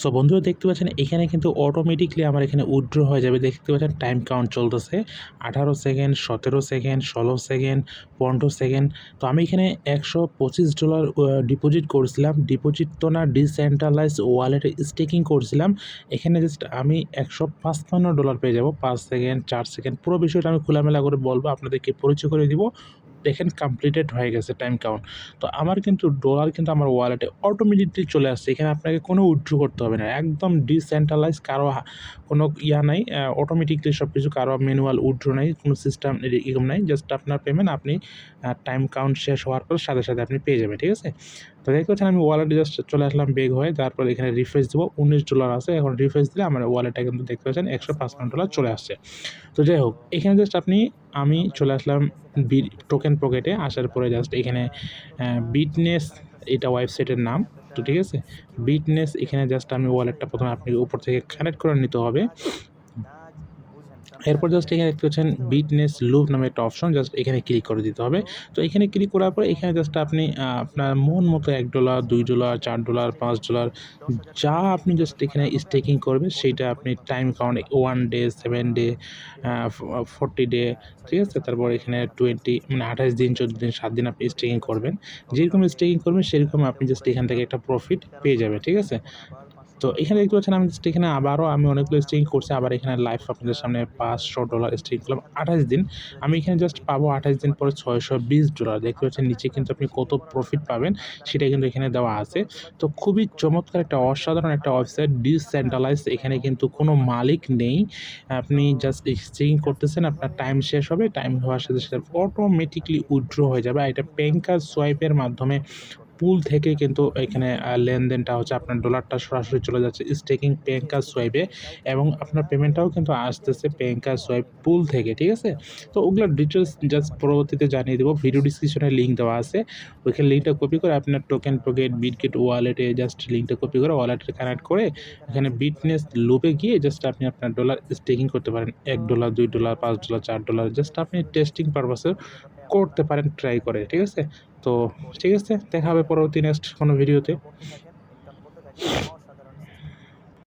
So বন্ধুরা, দেখতে পাচ্ছেন, এখানে কিন্তু অটোমেটিকলি আমার এখানে উইথড্র হয়ে যাবে। দেখতে পাচ্ছেন টাইম কাউন্ট চলতেছে। আঠারো সেকেন্ড সতেরো সেকেন্ড ষোলো সেকেন্ড পনেরো সেকেন্ড তো আমি এখানে একশো পঁচিশ ডলার ডিপোজিট করছিলাম। ডিপোজিট তো না ডিসেন্ট্রালাইজ ওয়ালেটে স্টেকিং করছিলাম। এখানে জাস্ট আমি একশো পাঁচপান্ন ডলার পেয়ে যাব। পাঁচ সেকেন্ড চার সেকেন্ড পুরো বিষয়টা আমি খোলামেলা করে বলব, আপনাদেরকে পরিচয় করে দিব। দেখেন কমপ্লিটেড হয়ে গেছে টাইম কাউন্ট তো আমার কিন্তু ডলার কিন্তু আমার ওয়ালেটে অটোমেটিকলি চলে আসছে। এখানে আপনাকে কোনো উইথড্র করতে হবে না। একদম ডিসেন্ট্রালাইজ কারও কোনো ইয়া নাই অটোমেটিকলি সব কিছু কারও ম্যানুয়াল উইথড্র নাই, কোনো সিস্টেম এরকম নাই। জাস্ট আপনার পেমেন্ট আপনি টাইম কাউন্ট শেষ হওয়ার পর সাথে সাথে আপনি পেয়ে যাবেন, ঠিক আছে? তো দেখতে পাচ্ছেন আমি ওয়ালেটে জাস্ট চলে আসলাম বেগ হয়ে। তারপর এখানে রিফ্রেশ দেবো, উনিশ ডলার আছে। এখন রিফ্রেশ দিলে আমার ওয়ালেটটা কিন্তু দেখতে পাচ্ছেন, একশো পাঁচপান্ন ডলার চলে আসছে। তো যাই হোক, এখানে জাস্ট আপনি, আমি চলে আসলাম বি টোকেন পকেটে আসার পরে জাস্ট এখানে বিটনেস এটা ওয়েবসাইটের নাম। তো ঠিক আছে? বিটনেস এখানে জাস্ট আমি ওয়ালেটটা প্রথমে আপনি উপর থেকে কানেক্ট করে নিতে হবে। এরপর জাস্ট এখানে দেখতে পাচ্ছেন বিটনেস লুপ নামে একটা অপশন জাস্ট এখানে ক্লিক করে দিতে হবে। তো এখানে ক্লিক করার পর এখানে জাস্ট আপনি আপনার মন মতো এক ডলার দুই ডলার চার ডলার পাঁচ ডলার যা আপনি জাস্ট এখানে স্টেকিং করবেন সেইটা আপনি time count one day seven day forty day ঠিক আছে? তারপর এখানে টোয়েন্টি মানে আঠাশ দিন, চোদ্দ দিন, সাত দিন আপনি স্টেকিং করবেন। যেরকম স্টেকিং করবেন সেরকম আপনি জাস্ট এখান থেকে একটা প্রফিট পেয়ে যাবেন, ঠিক আছে? তো এখানে দেখতে পাচ্ছেন আমি এখানে আবারও আমি অনেকগুলো স্টেকিং করছি। আবার এখানে লাইভ আপনাদের সামনে পাঁচশো ডলার স্টেকিং করলাম আঠাশ দিন। আমি এখানে জাস্ট পাবো আঠাশ দিন পরে ছয়শো বিশ ডলার দেখতে পাচ্ছেন নিচে কিন্তু আপনি কত প্রফিট পাবেন সেটা কিন্তু এখানে দেওয়া আছে। তো খুবই চমৎকার একটা অসাধারণ একটা ওয়েবসাইট ডিসেন্ট্রালাইজ এখানে কিন্তু কোনো মালিক নেই। আপনি জাস্ট স্টেকিং করতেছেন, আপনার টাইম শেষ হবে। টাইম হওয়ার সাথে সাথে অটোমেটিকলি উইথড্র হয়ে যাবে। আর এটা পেঙ্কার সোয়াইপের মাধ্যমে পুল থেকে কিন্তু এখানে লেনদেনটা হচ্ছে আপনার ডলারটা সরাসরি চলে যাচ্ছে স্টেকিং পেঙ্কা সোয়াইপে এবং আপনার পেমেন্টটাও কিন্তু আসতেছে পেঙ্কা সোয়াইপ পুল থেকে, ঠিক আছে? তো ওগুলোর ডিটেলস জাস্ট পরবর্তীতে জানিয়ে দেবো। ভিডিও ডিসক্রিপশনে লিঙ্ক দেওয়া আছে। ওইখানে লিঙ্কটা কপি করে আপনার টোকেন পকেট বিটগেট ওয়ালেটে জাস্ট লিঙ্কটা কপি করে ওয়ালেটে কানেক্ট করে এখানে বিটনেস লুপে গিয়ে জাস্ট আপনি আপনার ডলার স্টেকিং করতে পারেন। এক ডলার দুই ডলার পাঁচ ডলার চার ডলার জাস্ট আপনি টেস্টিং পারপাসে করতে পারেন ট্রাই করে, ঠিক আছে? তো, ঠিক আছে? দেখা হবে পরবর্তী নেক্সট কোনো ভিডিওতে